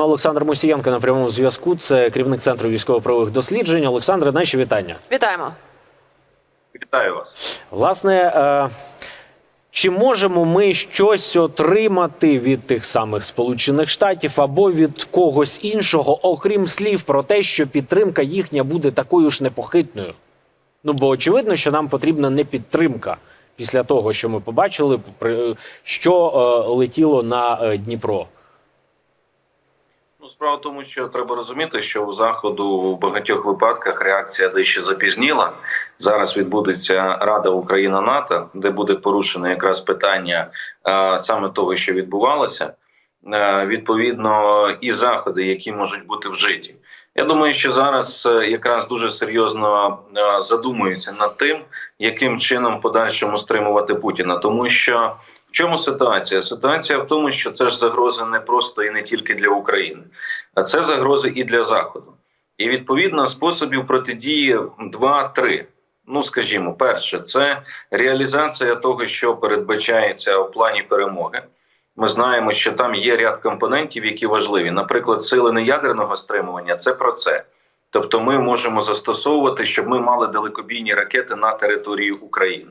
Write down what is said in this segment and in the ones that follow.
нами Олександр Мусієнко на прямому зв'язку. Це керівник центру військово-правових досліджень. Олександре, наші вітання. Вітаємо. Вітаю вас. Власне, е, чи можемо ми щось отримати від тих самих Сполучених Штатів або від когось іншого, окрім слів про те, що підтримка їхня буде такою ж непохитною? Ну бо очевидно, що нам потрібна не підтримка після того, що ми побачили, що е, летіло на е, Дніпро. Справа в тому, що треба розуміти, що у заходу в багатьох випадках реакція дещо запізніла. Зараз відбудеться Рада Україна НАТО, де буде порушено якраз питання е, саме того, що відбувалося. Е, відповідно, і заходи, які можуть бути вжиті. Я думаю, що зараз е, якраз дуже серйозно задумуються над тим, яким чином в подальшому стримувати Путіна, тому що в чому ситуація? Ситуація в тому, що це ж загрози не просто і не тільки для України, а це загрози і для Заходу. І відповідно способів протидії два-три. Ну, скажімо, перше, це реалізація того, що передбачається в плані перемоги. Ми знаємо, що там є ряд компонентів, які важливі. Наприклад, сили неядерного стримування це про це. Тобто, ми можемо застосовувати, щоб ми мали далекобійні ракети на території України.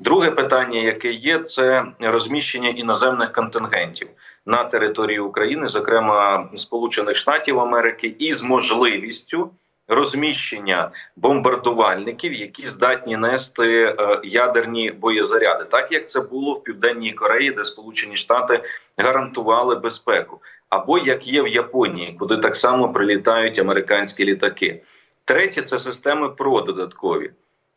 Друге питання, яке є, це розміщення іноземних контингентів на території України, зокрема Сполучених Штатів Америки, із можливістю розміщення бомбардувальників, які здатні нести е, ядерні боєзаряди, так як це було в південній Кореї, де Сполучені Штати гарантували безпеку, або як є в Японії, куди так само прилітають американські літаки. Третє це системи ПРО додаткові.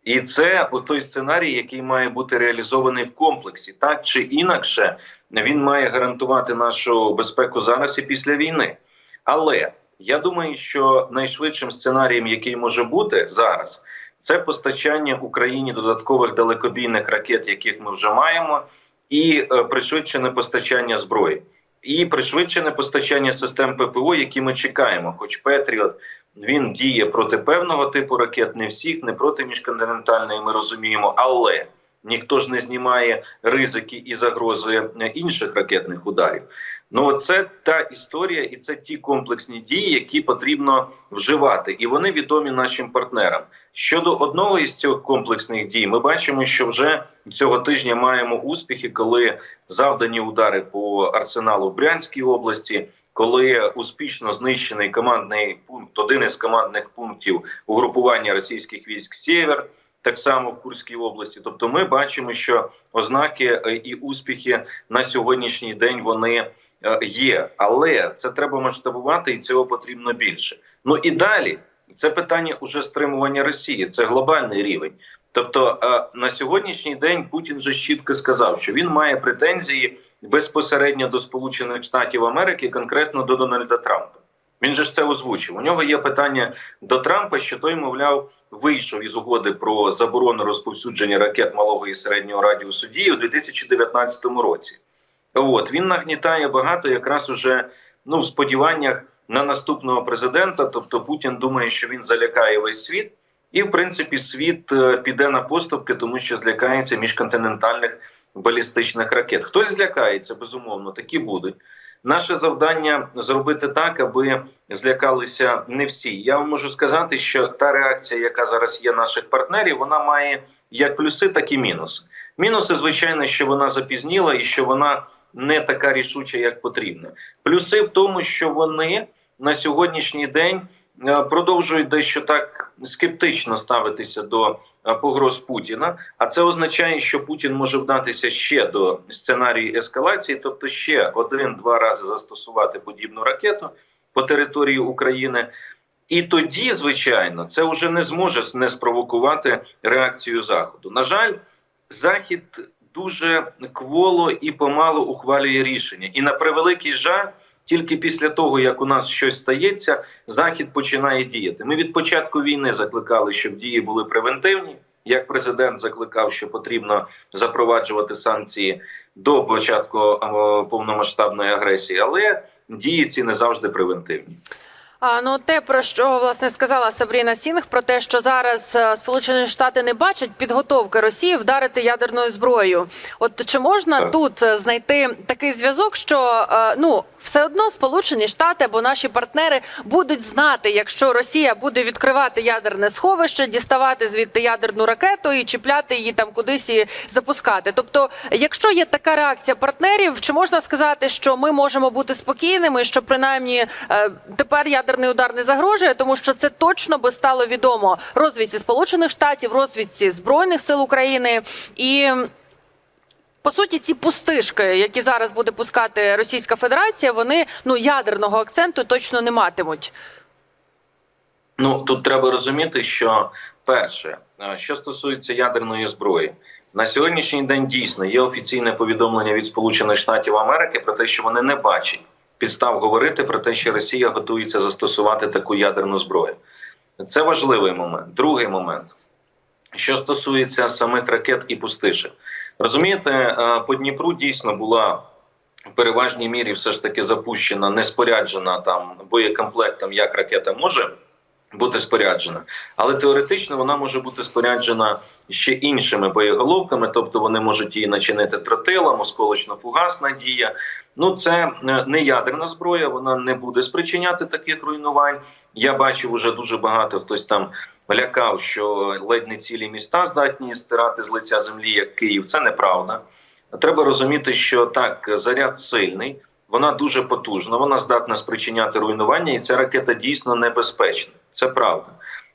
І це той сценарій, який має бути реалізований в комплексі, так чи інакше він має гарантувати нашу безпеку зараз і після війни. Але я думаю, що найшвидшим сценарієм, який може бути зараз, це постачання Україні додаткових далекобійних ракет, яких ми вже маємо, і е, пришвидшене постачання зброї, і пришвидшене постачання систем ППО, які ми чекаємо, хоч Петріот. Він діє проти певного типу ракет, не всіх, не проти міжконтинентальної, ми розуміємо, але ніхто ж не знімає ризики і загрози інших ракетних ударів. Ну це та історія, і це ті комплексні дії, які потрібно вживати, і вони відомі нашим партнерам. Щодо одного із цих комплексних дій, ми бачимо, що вже цього тижня маємо успіхи, коли завдані удари по арсеналу в Брянській області коли успішно знищений командний пункт, один із командних пунктів угрупування російських військ Сєвер, так само в Курській області. Тобто, ми бачимо, що ознаки е, і успіхи на сьогоднішній день вони е, є, але це треба масштабувати, і цього потрібно більше. Ну і далі це питання уже стримування Росії, це глобальний рівень. Тобто е, на сьогоднішній день Путін же чітко сказав, що він має претензії безпосередньо до Сполучених Штатів Америки, конкретно до Дональда Трампа. Він же ж це озвучив. У нього є питання до Трампа, що той, мовляв, вийшов із угоди про заборону розповсюдження ракет малого і середнього радіусу дії у 2019 році. От він нагнітає багато якраз уже ну в сподіваннях на наступного президента. Тобто Путін думає, що він залякає весь світ, і в принципі світ е, піде на поступки, тому що злякається міжконтинентальних балістичних ракет. Хтось злякається, безумовно, такі будуть. Наше завдання зробити так, аби злякалися не всі. Я вам можу сказати, що та реакція, яка зараз є наших партнерів, вона має як плюси, так і мінуси. Мінуси, звичайно, що вона запізніла і що вона не така рішуча, як потрібно. Плюси в тому, що вони на сьогоднішній день продовжують дещо так скептично ставитися до е, погроз Путіна. А це означає, що Путін може вдатися ще до сценарію ескалації, тобто ще один-два рази застосувати подібну ракету по території України. І тоді, звичайно, це вже не зможе не спровокувати реакцію Заходу. На жаль, Захід дуже кволо і помалу ухвалює рішення. І на превеликий жаль, тільки після того, як у нас щось стається, Захід починає діяти. Ми від початку війни закликали, щоб дії були превентивні. Як президент закликав, що потрібно запроваджувати санкції до початку повномасштабної агресії, але дії ці не завжди превентивні. А ну те про що власне сказала Сабріна Сінг, про те, що зараз е, Сполучені Штати не бачать підготовки Росії вдарити ядерною зброєю. От чи можна Так. тут е, знайти такий зв'язок, що е, ну все одно Сполучені Штати або наші партнери будуть знати, якщо Росія буде відкривати ядерне сховище, діставати звідти ядерну ракету і чіпляти її там кудись і запускати. Тобто, якщо є така реакція партнерів, чи можна сказати, що ми можемо бути спокійними, що принаймні е, тепер ядерний удар не загрожує, тому що це точно би стало відомо розвідці Сполучених Штатів, розвідці збройних сил України і. По суті, ці пустишки, які зараз буде пускати Російська Федерація, вони ну ядерного акценту точно не матимуть. Ну тут треба розуміти, що перше, е, що стосується ядерної зброї, на сьогоднішній день дійсно є офіційне повідомлення від Сполучених Штатів Америки про те, що вони не бачать підстав говорити про те, що Росія готується застосувати таку ядерну зброю. Це важливий момент. Другий момент, що стосується самих ракет і пустишек, розумієте, е, по Дніпру дійсно була в переважній мірі все ж таки запущена, не споряджена там боєкомплектом, як ракета може бути споряджена, але теоретично вона може бути споряджена ще іншими боєголовками, тобто вони можуть її начинити тротилом, осколочно-фугасна дія. Ну це е, не ядерна зброя, вона не буде спричиняти таких руйнувань. Я бачив уже дуже багато хтось там лякав, що ледь не цілі міста здатні стирати з лиця землі, як Київ. Це неправда. Треба розуміти, що так заряд сильний. Вона дуже потужна, вона здатна спричиняти руйнування, і ця ракета дійсно небезпечна. Це правда.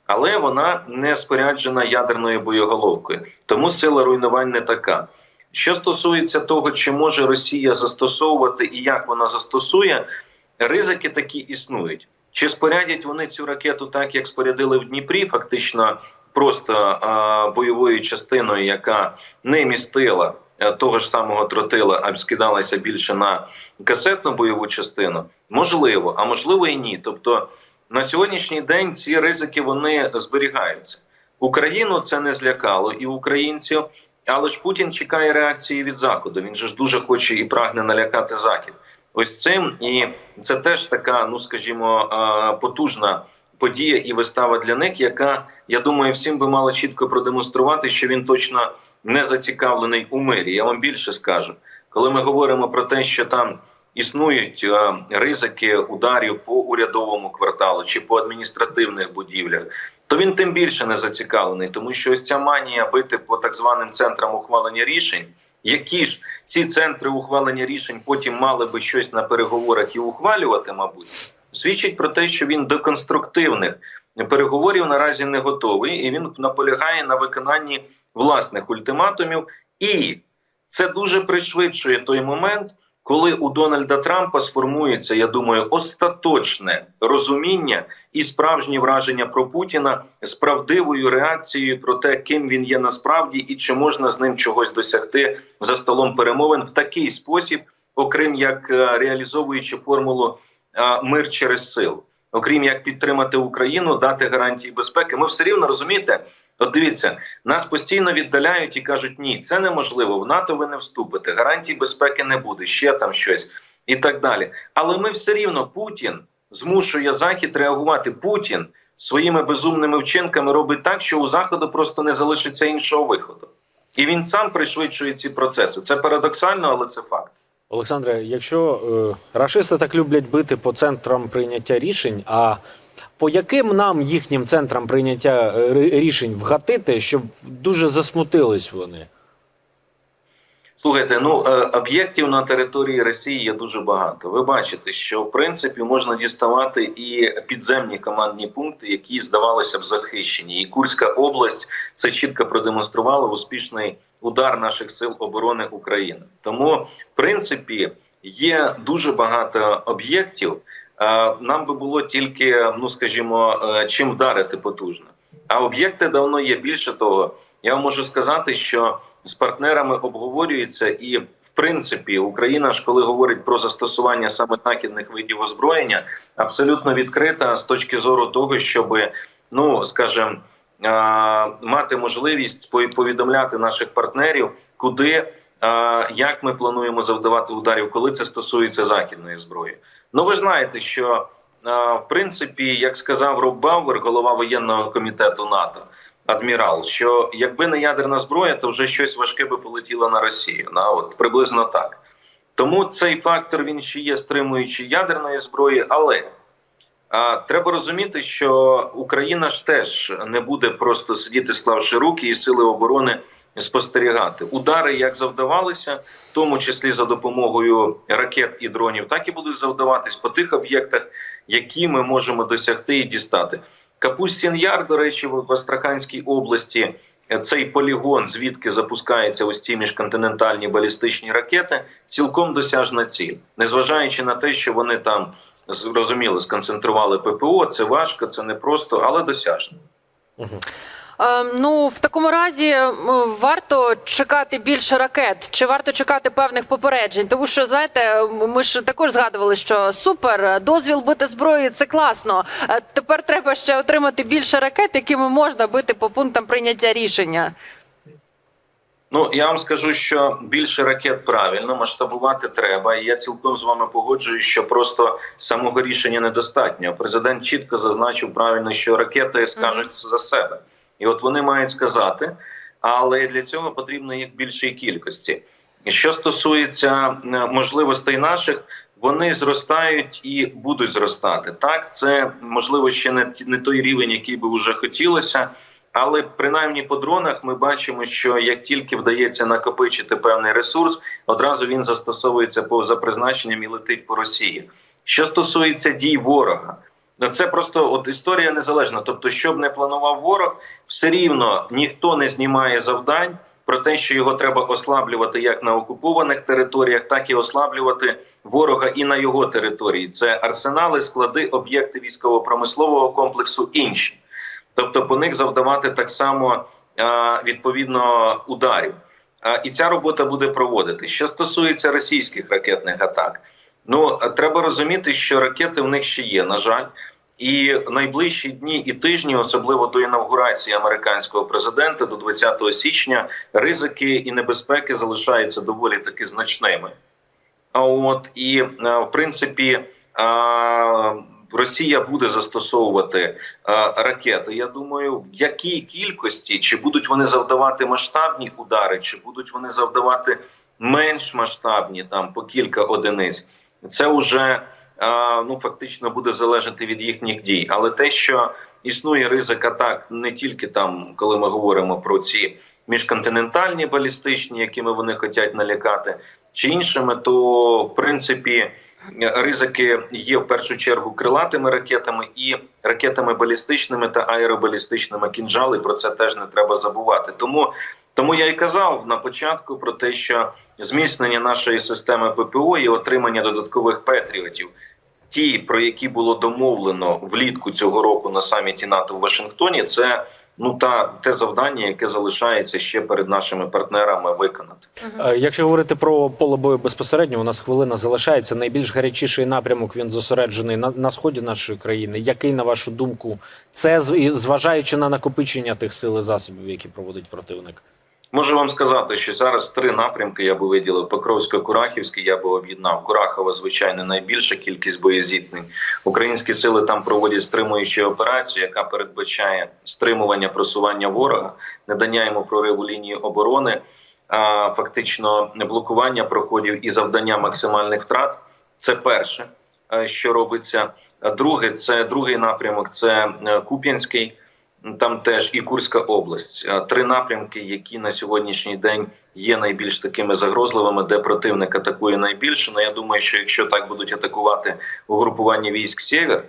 Але вона не споряджена ядерною боєголовкою, тому сила руйнувань не така. Що стосується того, чи може Росія застосовувати і як вона застосує, ризики такі існують. Чи спорядять вони цю ракету так, як спорядили в Дніпрі, фактично просто а, бойовою частиною, яка не містила е, того ж самого тротила, а скидалася більше на касетну бойову частину? Можливо, а можливо і ні. Тобто на сьогоднішній день ці ризики вони зберігаються. Україну це не злякало і українців, але ж Путін чекає реакції від заходу. Він же ж дуже хоче і прагне налякати захід. Ось цим і це теж така, ну скажімо, потужна подія і вистава для них, яка я думаю, всім би мала чітко продемонструвати, що він точно не зацікавлений у мирі. Я вам більше скажу, коли ми говоримо про те, що там існують е, ризики ударів по урядовому кварталу чи по адміністративних будівлях, то він тим більше не зацікавлений, тому що ось ця манія бити по так званим центрам ухвалення рішень. Які ж ці центри ухвалення рішень потім мали би щось на переговорах і ухвалювати, мабуть, свідчить про те, що він до конструктивних переговорів наразі не готовий, і він наполягає на виконанні власних ультиматумів. І це дуже пришвидшує той момент, коли у Дональда Трампа сформується, я думаю, остаточне розуміння і справжні враження про Путіна з правдивою реакцією про те, ким він є насправді, і чи можна з ним чогось досягти за столом перемовин в такий спосіб, окрім як е, реалізовуючи формулу е, мир через силу. Окрім як підтримати Україну, дати гарантії безпеки, ми все рівно розумієте. От дивіться, нас постійно віддаляють і кажуть, ні, це неможливо. В НАТО ви не вступите, гарантій безпеки не буде, ще там щось і так далі. Але ми все рівно Путін змушує Захід реагувати. Путін своїми безумними вчинками робить так, що у заходу просто не залишиться іншого виходу, і він сам пришвидшує ці процеси. Це парадоксально, але це факт. Олександре, якщо е, рашисти так люблять бити по центрам прийняття рішень, а по яким нам їхнім центрам прийняття е, рішень вгатити, щоб дуже засмутились вони? Слухайте, ну е, об'єктів на території Росії є дуже багато. Ви бачите, що в принципі можна діставати і підземні командні пункти, які здавалося б захищені. І Курська область це чітко продемонструвала успішний удар наших сил оборони України. Тому, в принципі, є дуже багато об'єктів. Е, Нам би було тільки, ну скажімо, е, чим вдарити потужно. А об'єкти давно є. Більше того, я вам можу сказати, що з партнерами обговорюється, і в принципі Україна ж, коли говорить про застосування саме західних видів озброєння, абсолютно відкрита з точки зору того, щоб ну скажімо, мати можливість повідомляти наших партнерів, куди як ми плануємо завдавати ударів, коли це стосується західної зброї. Ну ви знаєте, що в принципі, як сказав Роб Бауер, голова воєнного комітету НАТО, адмірал, що якби не ядерна зброя, то вже щось важке би полетіло на Росію. На от приблизно так. Тому цей фактор він ще є стримуючий ядерної зброї, але а, треба розуміти, що Україна ж теж не буде просто сидіти, склавши руки, і сили оборони спостерігати. Удари як завдавалися, в тому числі за допомогою ракет і дронів, так і будуть завдаватись по тих об'єктах, які ми можемо досягти і дістати. Капустін Яр, до речі, в Астраханській області. Цей полігон, звідки запускаються ось ці міжконтинентальні балістичні ракети, цілком досяжна ціль, незважаючи на те, що вони там зрозуміло сконцентрували ППО. Це важко, це непросто, але досяжно. Е, ну в такому разі варто чекати більше ракет, чи варто чекати певних попереджень? Тому що знаєте, ми ж також згадували, що супер дозвіл бити зброю це класно. Е, Тепер треба ще отримати більше ракет, якими можна бити по пунктам прийняття рішення. Ну я вам скажу, що більше ракет правильно масштабувати треба. І я цілком з вами погоджуюсь, що просто самого рішення недостатньо. Президент чітко зазначив правильно, що ракети скажуть за себе, і от вони мають сказати, але для цього потрібно їх більшої кількості. Що стосується е, можливостей наших, вони зростають і будуть зростати. Так, це можливо ще не не той рівень, який би вже хотілося. Але принаймні по дронах ми бачимо, що як тільки вдається накопичити певний ресурс, одразу він застосовується по за призначенням і летить по Росії. Що стосується дій ворога, це просто от історія незалежна. Тобто, що б не планував ворог, все рівно ніхто не знімає завдань про те, що його треба ослаблювати як на окупованих територіях, так і ослаблювати ворога і на його території. Це арсенали, склади, об'єкти військово-промислового комплексу інші. Тобто по них завдавати так само відповідно ударів. І ця робота буде проводити. Що стосується російських ракетних атак, ну треба розуміти, що ракети в них ще є, на жаль. І найближчі дні і тижні, особливо до інавгурації американського президента, до 20 січня, ризики і небезпеки залишаються доволі таки значними. А от і е, в принципі Росія буде застосовувати а, ракети. Я думаю, в якій кількості чи будуть вони завдавати масштабні удари, чи будуть вони завдавати менш масштабні там по кілька одиниць. Це вже а, ну фактично буде залежати від їхніх дій. Але те, що існує ризик атак не тільки там, коли ми говоримо про ці міжконтинентальні балістичні, якими вони хочуть налякати, чи іншими, то в принципі ризики є в першу чергу крилатими ракетами і ракетами балістичними та аеробалістичними кінжали. Про це теж не треба забувати. Тому тому я і казав на початку про те, що зміцнення нашої системи ППО і отримання додаткових патріотів, ті, про які було домовлено влітку цього року на саміті НАТО в Вашингтоні, це ну та те завдання, яке залишається ще перед нашими партнерами виконати. Е, Якщо говорити про поле бою безпосередньо, у нас хвилина залишається. Найбільш гарячіший напрямок він зосереджений на, на сході нашої країни. Який, на вашу думку, це зважаючи на накопичення тих сил і засобів, які проводить противник? Можу вам сказати, що зараз три напрямки я би виділив: Покровсько-Курахівський, я би об'єднав Курахова, звичайно, найбільша кількість боєзіткнень. Українські сили там проводять стримуючу операцію, яка передбачає стримування просування ворога, надання йому прориву лінії оборони, а фактично блокування проходів і завдання максимальних втрат. Це перше, е, що робиться. Друге, це другий напрямок, це е, Куп'янський. Там теж і Курська область. Три напрямки, які на сьогоднішній день є найбільш такими загрозливими, де противник атакує найбільше. Ну я думаю, що якщо так будуть атакувати угрупування військ Сєвєр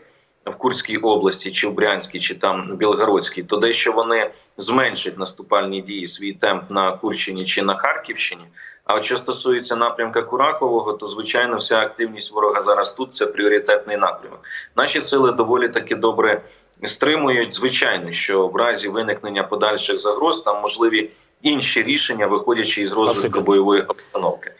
в Курській області, чи в Брянській, чи там Білгородській, то дещо вони зменшать наступальні дії свій темп на Курщині чи на Харківщині. А от що стосується напрямка Курахового, то звичайно вся активність ворога зараз тут це пріоритетний напрямок. Наші сили доволі таки добре стримують. Звичайно, що в разі виникнення подальших загроз там можливі інші рішення, виходячи із розвитку бойової обстановки.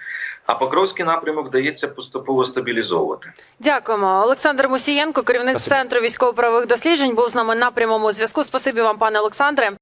А Покровський напрямок вдається поступово стабілізовувати. Дякуємо. Олександр Мусієнко, керівник Спасибо. центру військово-правових досліджень, був з нами на прямому зв'язку. Спасибі вам, пане Олександре.